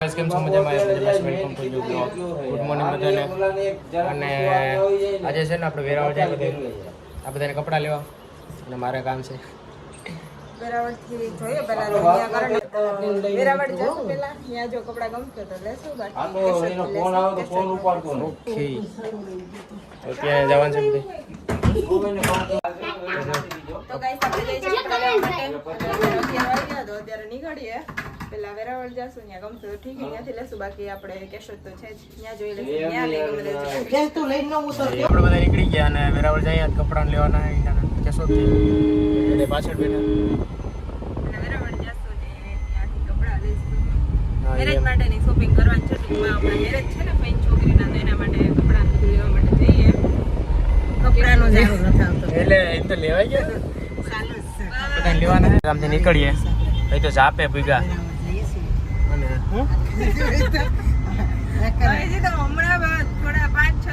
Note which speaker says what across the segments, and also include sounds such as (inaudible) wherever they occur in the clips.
Speaker 1: Guys કેમ છો મજામાં? મજામાં welcome to new blog good morning બધાને. અને આજે છે ને આપણે વેરાવળ જાય બધે. આ બધાને કપડાં લેવા. અને મારે કામ છે. જવાનું છે બધે.
Speaker 2: તો ગાઈસ આપણે છીએ માટે તો અત્યારે નીકળીએ. પેલા વેરાવળ જશું ત્યાં ગમશે તો ઠીક ત્યાંથી લેશું. બાકી આપણે કેશોદ તો છે જ. ત્યાં જોઈ લઈશું. ત્યાં લઈ ગમે તે
Speaker 1: આપણે બધા નીકળી ગયા અને વેરાવળ જઈએ કપડાં લેવાના છે ઈટાના એટલે પાછળ બેઠા.
Speaker 2: વેરાવળ જશું ને ત્યાંથી કપડાં લઈશું. મેરેજ
Speaker 1: એમ.
Speaker 2: માટેની શોપિંગ કરવાની છે ટૂંકમાં આપણે મેરેજ છે ને ફઈન છોકરીના તો એના માટે કપડા લેવા માટે જઈએ. કપડાનો
Speaker 1: એટલે એમ તો લેવાઈ ગયા. બધા લેવાના છે? આમથી નીકળીએ. ભાઈ તો જાપે ભૂગા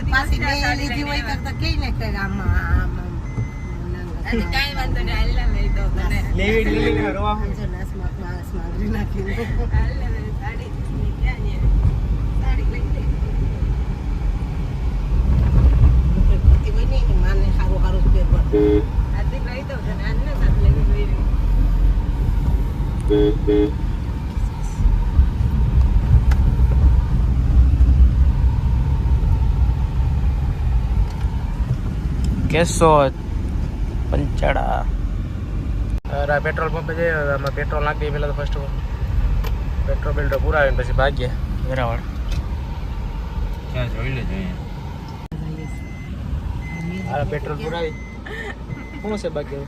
Speaker 2: દિવસ સાડી લઈને આવ્યા. હજી કાંઈ વાંધો નહીં હાલ ને લઈ દઉં તને
Speaker 1: લેવી લેવી રોવા
Speaker 2: હાલ ને સાડી ક્યાં છે? સાડી લઈ દે હાથી લઈ દઉં તને આજને સાથે લેવી જોઈએ
Speaker 1: કેશોદ પંચાડા. અરે પેટ્રોલ પંપે જઈએ આમાં પેટ્રોલ નાખી પહેલાં તો ફર્સ્ટ પેટ્રોલ બેલ્ટો પુરાવીને પછી ભાગીએ વેરાવળ.
Speaker 3: જોઈ લેજો
Speaker 1: હા પેટ્રોલ પુરાવી. શું છે (laughs) બાકી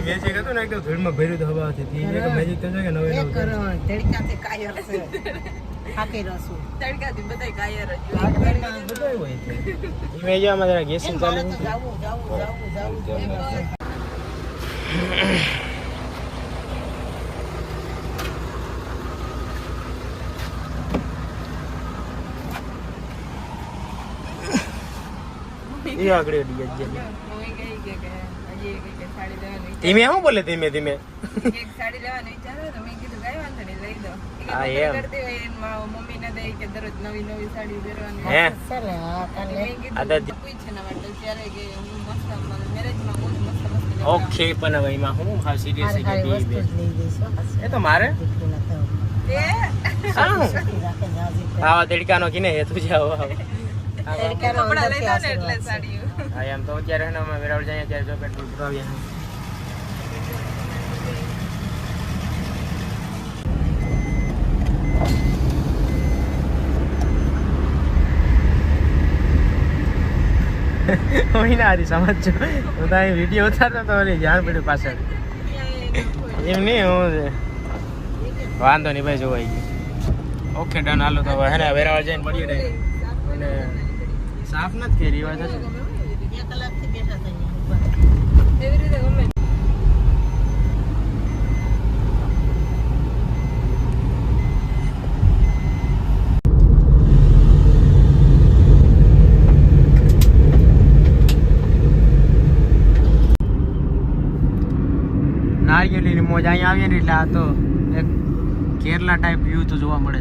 Speaker 1: મેજિક હતું ને એકદમ ધૂળમાં ભર્યું હતું હવા હતી મેજિક તો છે કે નવે નવું
Speaker 2: તડકાથી બધાય કાયર જ
Speaker 1: હોય છે મેજવામાં જરા ગેસ ચાલુ એ આગળ અડી ગયા
Speaker 2: મોઈ ગઈ કે કે હજી કે સાડી લેવાનું
Speaker 1: ધીમે શું બોલે ધીમે ધીમે?
Speaker 2: એક સાડી લેવાનું વિચારો તો મેં કીધું કઈ વાંધો નહીં લઈ દો.
Speaker 1: હા, એમ.
Speaker 2: કરતી હોય એને મા- મમ્મીને કે દરરોજ નવી નવી સાડી પહેરવાની.
Speaker 1: હે?
Speaker 2: અને મેં કીધું
Speaker 1: આદત.
Speaker 2: પૂછ માટે ત્યારે કે હું મસ્ત મેરેજમાં બહુ મસ્ત મસ્ત
Speaker 1: ઓકે પણ હવે એમાં હું હા સિરિયસ કે એ તો મારે?
Speaker 2: એ
Speaker 1: આવા તડકાનો કિને હેતુ જાવ
Speaker 2: કપડાં લઈ દો ને એટલે સાડીઓ.
Speaker 1: હા એમ તો અત્યારે હે ને અમે વેરાવળ જઈએ ત્યારે જો પેટ્રોલ હારી સમજજો. હું તો વીડિયો ઉતારતો તો ઓલી જાણ પડ્યું પાછળ. એમ નહીં હું વાંધો નહીં ભાઈ જોવાઈ ગયું. ઓકે ડન હાલો તો હવે હે ને વેરાવળ જઈને મળીએ ને અને સાફ નથી કરી વાત હશે
Speaker 2: એવી રીતે ગમે.
Speaker 1: નારિયેળીની મોજ અહીંયા આવીએ ને એટલે આ તો એક કેરલા ટાઈપ વ્યૂ તો જોવા મળે.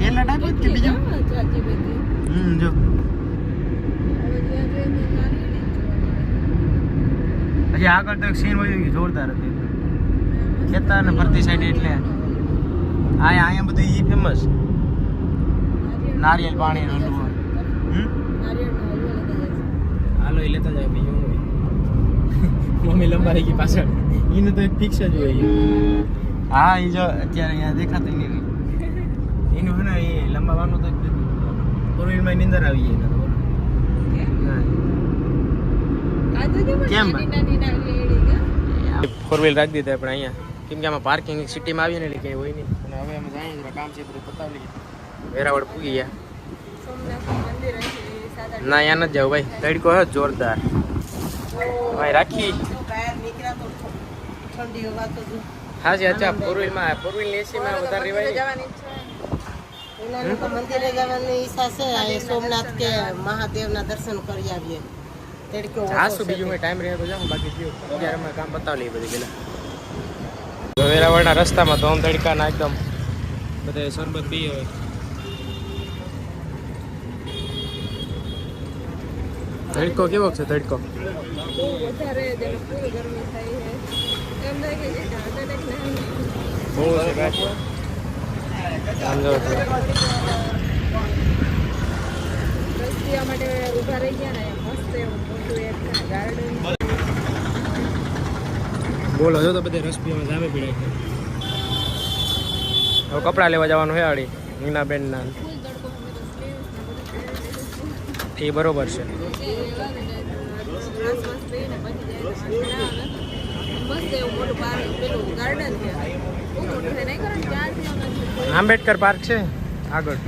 Speaker 1: કેરલા ટાઈપ કે બીજું? હમ જો. પછી આગળ તો એક સીન હોય કે જોરદાર હતી. ખેતર ને ભરતી સાઈડ એટલે. આ અહીંયા બધું ઈ ફેમસ નારિયેલ પાણી નો હલવો. હાલો એ લેતા જાય બીજું હું હોય. (laughs) મમ્મી લંબા રહી ગઈ પાછળ. એનું તો એક ફિક્સ જ હોય. હા એ જો અત્યારે અહીંયા દેખાતી નહીં. (laughs) એનું છે ને એ લંબાવાનું તો ફોર વ્હીલમાં નીંદર આવી જાય
Speaker 2: તો કેમ?
Speaker 1: ફોર વ્હીલ રાખી દીધા આપણે અહીંયા. કેમ કે આમાં પાર્કિંગ સિટીમાં આવીએ ને એટલે ક્યાંય હોય નહીં. અને હવે અમે જાય જરા કામ છે બધું પતાવી લઈએ. વેરાવળ પૂગી ગયા. ના અહીંયા નથી જવું ભાઈ. તડકો હે જોરદાર. ભાઈ રાખી. હા જી અચ્છા ફોર વ્હીલમાં ફોર વ્હીલ એસીમાં વધારે રેવાય
Speaker 2: જવાની.
Speaker 4: એના લોકો મંદિરે જવાની ઈચ્છા છે. એ સોમનાથ કે મહાદેવના દર્શન કરી આવીએ.
Speaker 1: જાશું બીજું મેં ટાઈમ રહે તો જાઉં બાકી ગયું અત્યારે અમે કામ બતાવી લઈએ બધું પેલા. વેરાવળના રસ્તામાં તો આમ તડકાના એકદમ બધે શરબત હોય. તડકો કેવો છે તડકો?
Speaker 2: બહુ છે લાગે છે
Speaker 1: તો. બોલો બધે રસ પીવામાં જામે પીડાય છે હવે કપડાં લેવા જવાનું છે આડી મીનાબેન ના
Speaker 2: ફૂલ તડકો અમે તો સ્લીવ્સ ને બધું પહેરીને
Speaker 1: એ બરોબર છે
Speaker 2: આવે. એવું મોટું ગાર્ડન છે
Speaker 1: આંબેડકર પાર્ક છે. આગળ.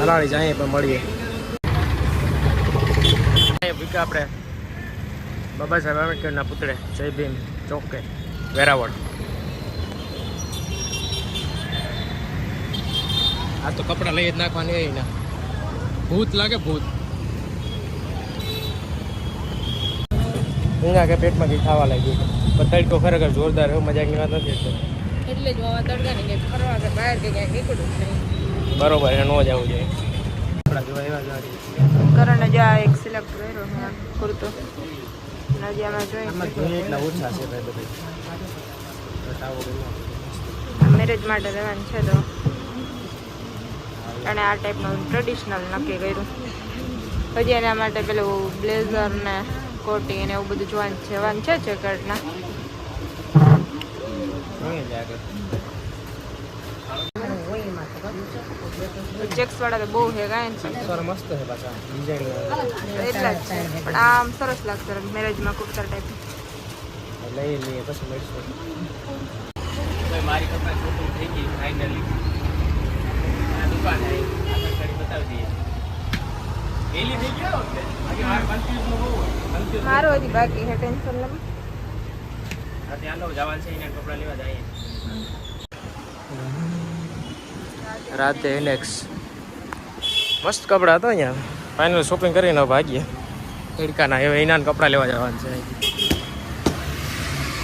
Speaker 1: હલાળી જાય પણ મળીએ. ભીકા આપણે. બાબા સાહેબ આંબેડકરના પુતળે જય ભીમ ચોકે વેરાવળ. આ તો કપડાં લઈ જ નાખવાની ને. ભૂત લાગે ભૂત. ઊંઘા કે પેટમાં કંઈ ખાવા લાગ્યું પણ તડકો ખરેખર જોરદાર એવું મજાકની વાત નથી એટલે
Speaker 2: એટલે જ વાવા તડકા ને ફરવા કે બહાર કે ક્યાંક નીકળવું નહીં
Speaker 1: બરોબર એ ન જવું જોઈએ. કપડાં જોવા એવા જ નથી.
Speaker 2: કરણ આ એક સિલેક્ટ કર્યો છે કુર્તો. નજી આમાં
Speaker 1: આમાં
Speaker 2: જોઈ
Speaker 1: જોઈએ એટલા ઓછા છે ભાઈ બધું.
Speaker 2: મેરેજ માટે લેવાનું છે તો. અને આ ટાઈપનું ટ્રેડિશનલ નક્કી કર્યું. હજી એના માટે પેલું બ્લેઝર ને કોટી ને એવું બધું જોવાનું છે. જવાનું છે
Speaker 1: જગડના
Speaker 2: ચેક્સ વાળા તો બહુ છે કાંઈ
Speaker 1: સર મસ્ત છે પાછા. ડિઝાઇન
Speaker 2: એટલા જ છે. પણ આમ સરસ લાગશે મેરેજમાં કુર્તા ટાઈપ
Speaker 1: લઈ લઈએ પછી મળીશું. મારી કપડા શોપિંગ થઈ ગઈ ફાઇનલી દુકાન આવી. આગળ ગાડી બતાવી દઈએ. થઈ ગયો ન?
Speaker 2: મારો હજી બાકી હે ટેન્શન લેમ
Speaker 1: ત્યાં લો જવાન છે એને કપડા લેવા જઈએ. રાતે એલેક્સ મસ્ત કપડા હતા અહીંયા. ફાઇનલ શોપિંગ કરીને ભાગીએ. તડકાના હવે એના કપડાં લેવા જવાનું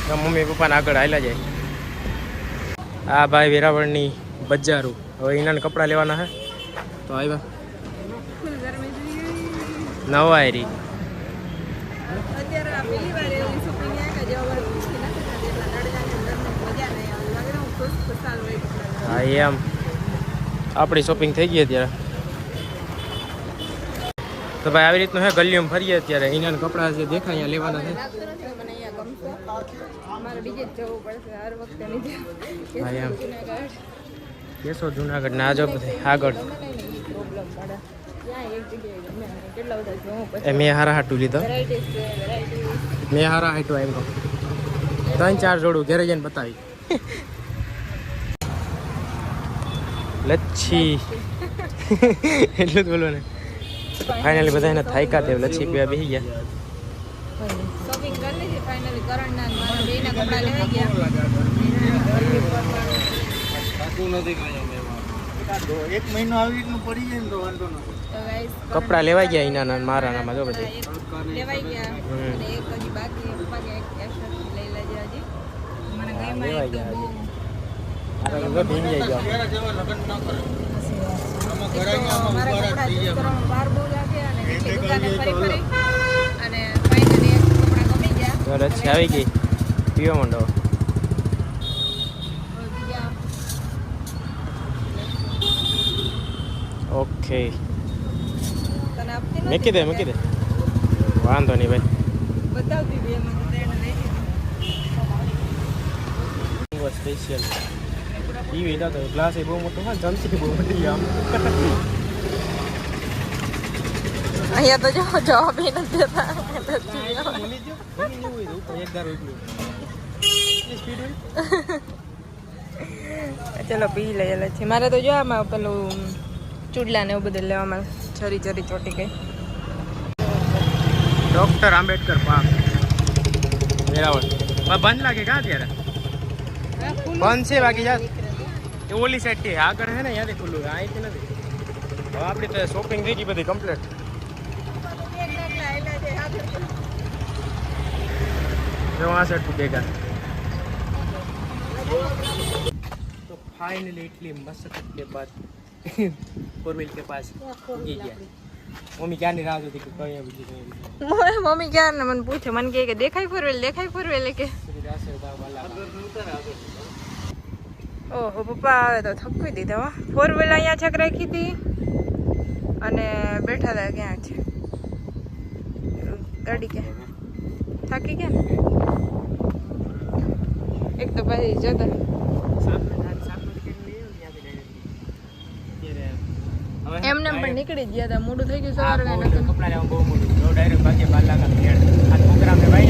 Speaker 1: છે મમ્મી પપ્પાને આગળ હાલ્યા જાય. આ ભાઈ વેરાવળની બજારું. હવે એના કપડાં લેવાના હે તો આવ્યા.
Speaker 2: ફૂલ ગરમી જોઈએ
Speaker 1: નવા એરી
Speaker 2: અત્યારે આ પહેલી વાર એવી શોપિંગ કે જે અમારે પૂછી નથી થતી એટલા અંદર મજા નહીં આવે. લાગે હું ખુશ ખુશાલ હોય
Speaker 1: હા એમ આપણી શોપિંગ થઈ ગઈ અત્યારે. તો ભાઈ આવી રીતનું હે ગલીઓમાં ફરીએ અત્યારે? એના કપડાં જે દેખાય અહીંયા લેવાના છે. કેસો જુનાગઢ. ના જો આગળ. મેં હારા હાટું લીધો. મેં હારા હાટું આવ્યો ત્રણ ચાર જોડું ઘેરે જઈને બતાવી. લચ્છી. એટલું જ બોલો ને ફાઇનલી બધા એને થાયકા થયો લચ્છી પીવા બેસી ગયા.
Speaker 2: શોપિંગ કરી લીધી ફાઇનલી કરણના મારા બેયના કપડાં લેવાઈ ગયા.
Speaker 3: એક મહિનો આવી રીતનું પડી જાય ને તો વાંધો નથી.
Speaker 1: કપડાં લેવાઈ ગયા એના ના મારા નામાં જો બધી.
Speaker 2: લેવાઈ ગયા. અને એક હજી બાકી પપ્પા કે એક લઈ લેજે હજી. મને એક બહુ
Speaker 1: આ તો ગયો.
Speaker 3: ન કરે.
Speaker 1: આવી ગઈ. પીવા માંડો. ઓકે. મૂકી દે મૂકી દે વાંધો નહીં ભાઈ. સ્પેશિયલ ટીવી તો ગ્લાસ એ બહુ મોટો હા ચમચી બહુ મોટી આમ.
Speaker 2: અહીંયા તો જો જવાબ એ નથી દેતા ચલો પી લઈએ છે મારે તો જો આમાં પેલું ચૂડલા ને એવું બધું લેવામાં છરી છરી ચોટી ગઈ.
Speaker 1: ડોક્ટર આંબેડકર પાર્ક વેરાવળ પણ બંધ લાગે ક્યાં ત્યારે બંધ છે બાકી યાર એ ઓલી સાઈડ થી આગળ હે ને ત્યાંથી ખુલ્લું છે અહીંથી નથી હવે આપણી તો શોપિંગ થઈ ગઈ બધી કમ્પ્લીટ જો આ સાઈડ તું ભેગા तो फाइनली इटली मस्त के बाद फोर व्हील के पास ये गया મમ્મી ક્યારની રાહ જોતી કે કઈ બીજી કઈ
Speaker 2: મમ્મી ક્યાર ને મને પૂછે. મને કે દેખાય ફરવેલ દેખાય ફરવેલ કે. ઓહો પપ્પા આવે તો થકી દીધા હો. ફોર વ્હીલ અહીંયા છેક રાખી હતી અને બેઠા હતા ક્યાં છે? ગાડી કે? થાકી ગયા એક તો પછી જતા. પણ નીકળી ગયા હતા મોડું થઈ ગયું સવારે
Speaker 1: કપડા લેવા બહુ મોડું જો ડાયરેક્ટ ભાગે બાર લાખ આ પ્રોગ્રામ ને ભાઈ.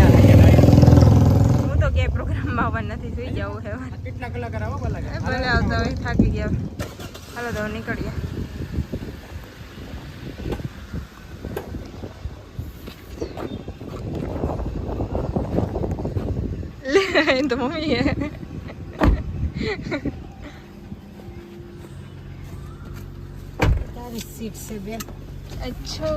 Speaker 2: હું તો ક્યાંય પ્રોગ્રામમાં આવવા નથી સુઈ જવું હે
Speaker 1: આ કેટલા કલાક આવો
Speaker 2: એ ભલે આવતા હોય થાકી ગયા. હાલો તો નીકળીએ. લે એ તો
Speaker 4: તારી છે બેન
Speaker 2: અચ્છો.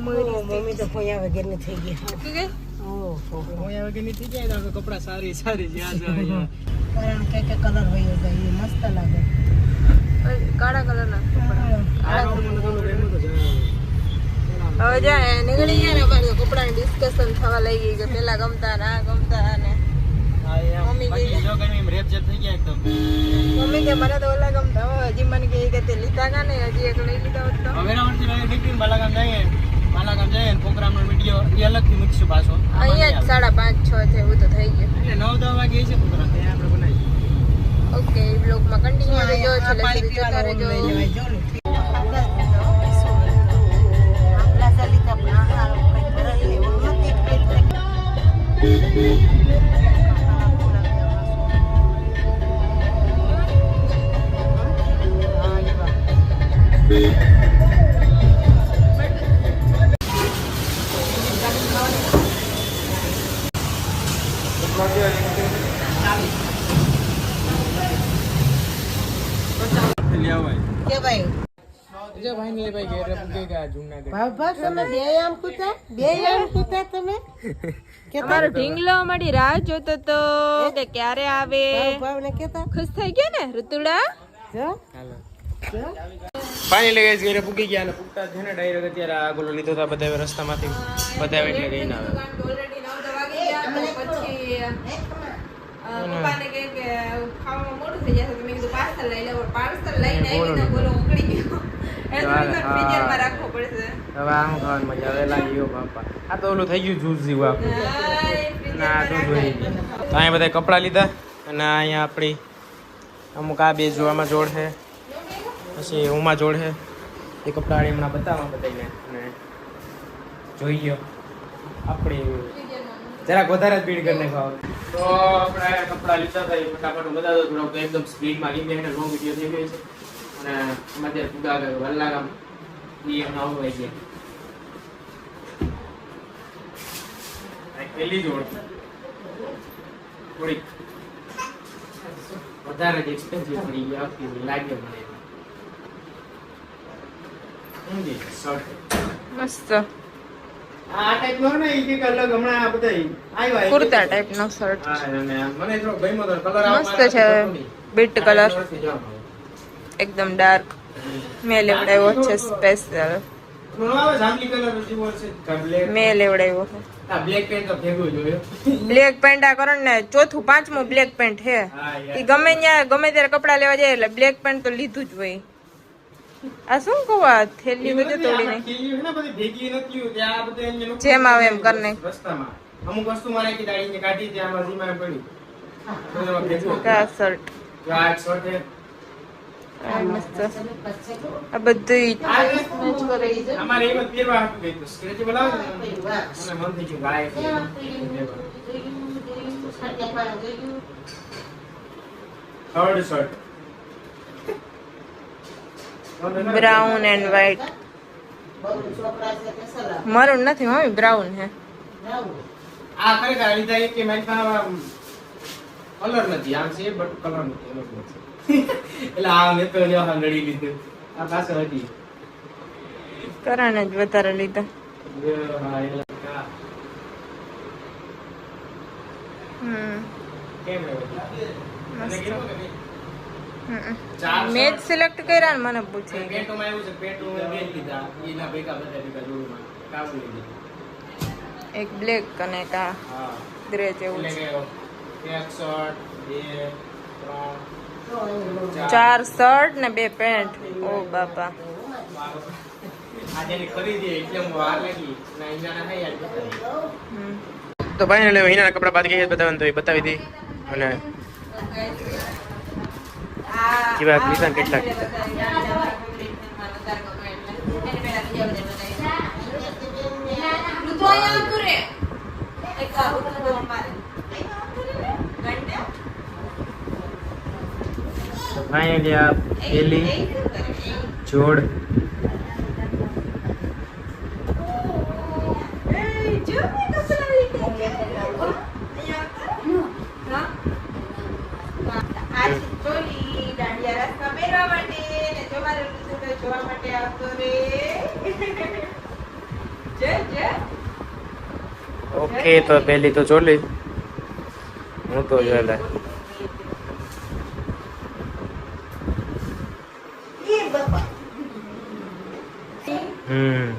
Speaker 4: મમ્મી તો પોયા વગરની થઈ ગયા
Speaker 2: કે ગઈ
Speaker 4: ઓહો.
Speaker 1: મોયા વગરની થઈ જાય તો કપડા સારી સારી જ્યાં જાય
Speaker 4: કારણ કે કે કલર હોય એ મસ્ત લાગે.
Speaker 2: કાળા કલરના કપડા.
Speaker 1: આ
Speaker 2: હવે જાય નીકળી ગયા ને કપડાની ડિસ્કશન થવા લઈ ગઈ. કે પેલા ગમતા ના ગમતા ને. મમ્મી
Speaker 1: જો રેપ જેપ થઈ ગયા એકદમ.
Speaker 2: મમ્મી કે મને તો ઓલા ગમતા હો હજી મને કે તે લીધા કા ને હજી એક લઈ લીધા હોત તો.
Speaker 1: હવે વર્ષથી લઈને નીકળીને બાલાગામ જઈએ. બાલાગામ જઈએ પ્રોગ્રામ નો વીડિયો એ અલગથી મૂકશું પાછો.
Speaker 2: અહીંયા સાડા પાંચ છ છે એવું તો થઈ ગયું.
Speaker 1: એટલે નવ દસ વાગે છે પ્રોગ્રામ. ત્યાં આપણે બનાવીશું.
Speaker 2: ઓકે બ્લોગમાં કન્ટિન્યુ રહેજો છેલ્લે સુધી જોતા રહેજો. ઢીંગલો અમારી રાહ જોતો તો કે ક્યારે આવે? ખુશ થઈ ગયો ને ઋતુડા?
Speaker 4: જો
Speaker 1: ફાઇનલી ગાઈસ ઘરે પૂગી ગયા અને પૂગતા છે ને ડાયરેક્ટ અત્યારે આ ગોલો લીધો હતા બધા રસ્તામાંથી બધા એટલે ગઈ ના આવે.
Speaker 2: ગયા લઈ ગયો
Speaker 1: ગયું કપડાં લીધા અને અહીંયા આપણી અમુક આ બે જોવામાં જોડ છે. પછી ઉમા જોડે એ કપડાં હમણાં બતાવવા બધાને અને જોઈ ગયો. આપણે જરાક વધારે જ ભીડ કરીને ખાવ તો આપણે કપડાં લીધા હતા, એ ફટાફટ બધા તો થોડોક એકદમ સ્પીડમાં કે એને લોંગ વીડિયો થઈ ગયો છે. અને એમાં ત્યારે પૂગા ગયો વલ્લાગામ એ એમના હોય છે પહેલી જોડ થોડીક વધારે જ એક્સપેન્સિવ પડી ગયા લાગે મને.
Speaker 2: મસ્ત.
Speaker 1: આ ટાઈપ નો ને ઈ કે અલગ હમણાં આ બધા આવ્યા કુર્તા
Speaker 2: કુર્તા ટાઈપનો શર્ટ.
Speaker 1: મને જો ગમ્યો તો કલર
Speaker 2: મસ્ત છે બીટ કલર એકદમ ડાર્ક મેં લેવડાવ્યો છે સ્પેશિયલ
Speaker 1: બ્લેક પેન્ટ. તો ભેગું જોયો
Speaker 2: બ્લેક પેન્ટ આ કરણ ને ચોથું પાંચમું બ્લેક પેન્ટ છે.
Speaker 1: હા
Speaker 2: ગમે ત્યાં ગમે ત્યારે કપડા લેવા જાય એટલે બ્લેક પેન્ટ તો લીધું જ હોય. આ શું આ થેલી બધું તોડી નાખી
Speaker 1: ભેગી નથી ત્યાં આ બધું
Speaker 2: જેમ આવે એમ કર નાખ.
Speaker 1: રસ્તામાં અમુક વસ્તુ મારે કે દાડીને કાઢી દે આમાં સીમાએ પડી
Speaker 2: આ શર્ટ
Speaker 1: જો આ શર્ટ છે.
Speaker 2: આ બધું
Speaker 1: અમારે એમ પહેરવા હતું કંઈક તો stretchable આવે ને મન થઈ ગયું લાય third shirt
Speaker 2: brown and white
Speaker 4: છોકરા છે તે સલાહ
Speaker 2: મરૂન નથી મમ્મી બ્રાઉન હે.
Speaker 1: આ ખરેખર આ લીધા એ કે મારી પાસે કલર નથી. આમ છે બટ કલર નથી એનો જ નથી (laughs) એટલે આ મેં તો લ્યો હા લડી લીધું. આ પાછળ હતી.
Speaker 2: કરણ જ વધારે લીધા.
Speaker 1: લ્યો, હા, એટલે હા.
Speaker 2: હમ.
Speaker 1: કેમ રહ્યો? તને કીધું કે નહીં? ચાર
Speaker 2: મેચ. સિલેક્ટ કર્યા ને મને પૂછે.
Speaker 1: પેન્ટોમાં એવું છે પેટો મેં બે લીધા. એના ભેગા બધા ભેગા જોડમાં. કાવું લીધું.
Speaker 2: એક બ્લેક અને એક આ
Speaker 1: હા.
Speaker 2: ગ્રે જેવું
Speaker 1: એટલે
Speaker 2: છે.
Speaker 1: કે એક શર્ટ બે ત્રણ
Speaker 2: ચાર. શર્ટ ને બે પેન્ટ. ઓ બાપા.
Speaker 1: તો ભાઈ હિના કપડા બાદ ગઈ બતાવવાનું તો એ બતાવી દી. અને કેવા લીધા ને કેટલા તો ફાઇનલી આ પેલી જોડ
Speaker 2: આજ ચોલી દાંડિયા રસમાં પહેરવા માટે ને જો મારો ઋતુ જોવા માટે આવતો રે જય જય
Speaker 1: ઓકે તો પહેલી તો જોલી હું તો જોયેલા હમ.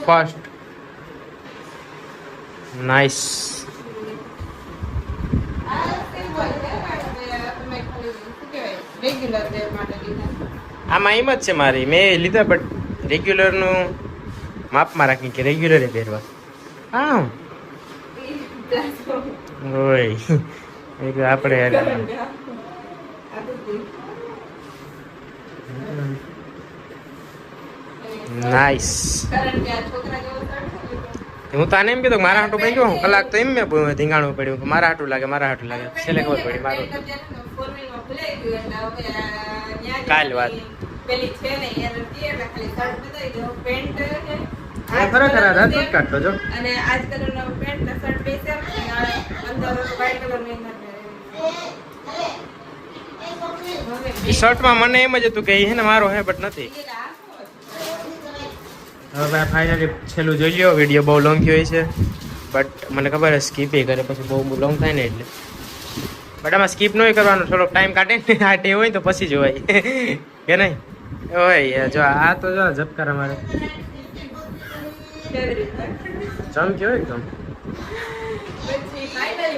Speaker 1: ફર્સ્ટ નાઇસ
Speaker 2: આ સિમ્પલ છે પણ તમે ખાલી શું કહેવાય રેગ્યુલર વેર માટે લીધા
Speaker 1: આમાં એમ જ છે મારી. મેં લીધા બટ રેગ્યુલરનું માપમાં રાખી કે રેગ્યુલર પહેરવા. હા ઓય. એક આપણે
Speaker 2: છે
Speaker 1: હું તને એમ કીધું મારા હાટું ગયો કલાક તો એમ મેં ધીંગાણું પડ્યું મારા હાટું લાગે, મારા હાટું લાગે. છેલ્લે ખબર પડી મારું. કાલ વાત.
Speaker 2: પેલી છે ને હતી એટલે ખાલી શર્ટ બતાવી દો પેન્ટ
Speaker 1: આ ખરેખર આ રાત જ કાઢતો જો
Speaker 2: અને આજ કલરનો પેન્ટ ને શર્ટ બે છે અંદર વ્હાઈટ કલરની અંદર
Speaker 1: શર્ટમાં મને એમ જ હતું કે એ હે ને મારો હે બટ નથી. હવે ફાઇનલી છેલ્લું જોઈ લ્યો વીડિયો બહુ લોંગ થયો છે બટ મને ખબર છે સ્કીપ એ કરે પછી બહુ લોંગ થાય ને એટલે. બટ આમાં સ્કીપ નહીં કરવાનો, થોડોક ટાઈમ કાઢે ને આ ટેવ હોય તો પછી જોવાય. (laughs) કે નહીં? ઓય જો આ તો જો ઝબકાર અમારે
Speaker 2: કેવી
Speaker 1: કેવો એકદમ?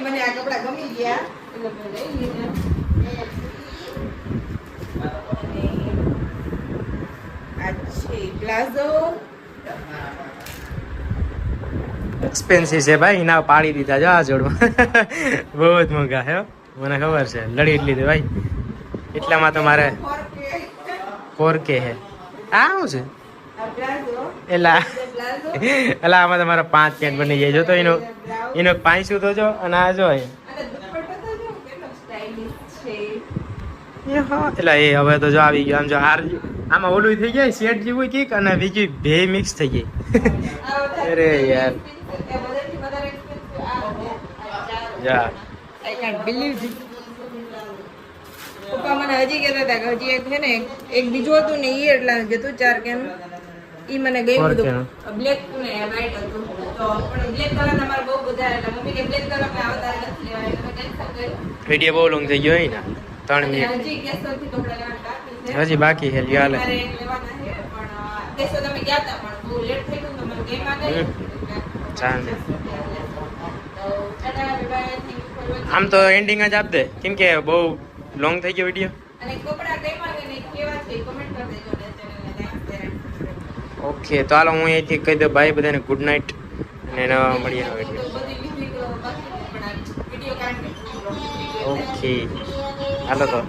Speaker 2: મને
Speaker 1: એક્સપેન્સિવ છે ભાઈ એના પાડી દીધા. જો આ જોડમાં. (laughs) બહુ જ મોંઘા, હો. મને ખબર છે. લડી જ લીધું ભાઈ. એટલામાં તો મારે ફોર કે હે આ શું છે? એલા એલા આમાં તમારા પાંચ પેન્ટ બની જાય. જો તો એનો એનો પાંચ તો જો અને આ જો એટલે એ હવે તો જો આવી ગયો. આમ જો હાર આમાં ઓલું થઈ જાય શેડ જેવું કીક અને બીજી બે મિક્સ થઈ જાય. અરે યાર. જા.
Speaker 2: પપ્પા મને હજી કહેતા હતા કે હજી એક છે ને એક- બીજું હતું ને એ એટલા જતું ચાર કેમ ઈ મને ગયું હતું? બ્લેક ને વ્હાઈટ હતું તો પણ બ્લેક કલર ના બહુ બધા એટલે મમ્મી કે બ્લેક કલર મેં આવતા નથી લેવા એટલે મેં કર્યું.
Speaker 1: વીડિયો બહુ લોંગ થઈ ગયો હોય ને ત્રણ મિનિટ
Speaker 2: હજી કેશોદથી કપડાં લેવાના બાકી છે.
Speaker 1: હજી બાકી છે લ્યો હાલે
Speaker 2: લેવાના છે પણ અ, કેશોદ ગયા હતા પણ બહુ લેટ થઈ ગયું તો મને ગેમમાં નહીં
Speaker 1: હમ. ચાલે.
Speaker 2: તો Tata, bye-bye, thank you for watching.
Speaker 1: આમ તો એન્ડિંગ જ આપ દે કેમ કે બહુ લોંગ થઈ ગયો વીડિયો
Speaker 2: અને કપડાં કઈમાં કે કેવા છે કમેન્ટ કરી દેજો ને ચેનલને લાઈક શેર
Speaker 1: ઓકે તો હાલો હું અહીંથી કહી દઉં ભાઈ બધાને ગુડ નાઇટ અને નવા મળીએ ઓકે હાલો તો.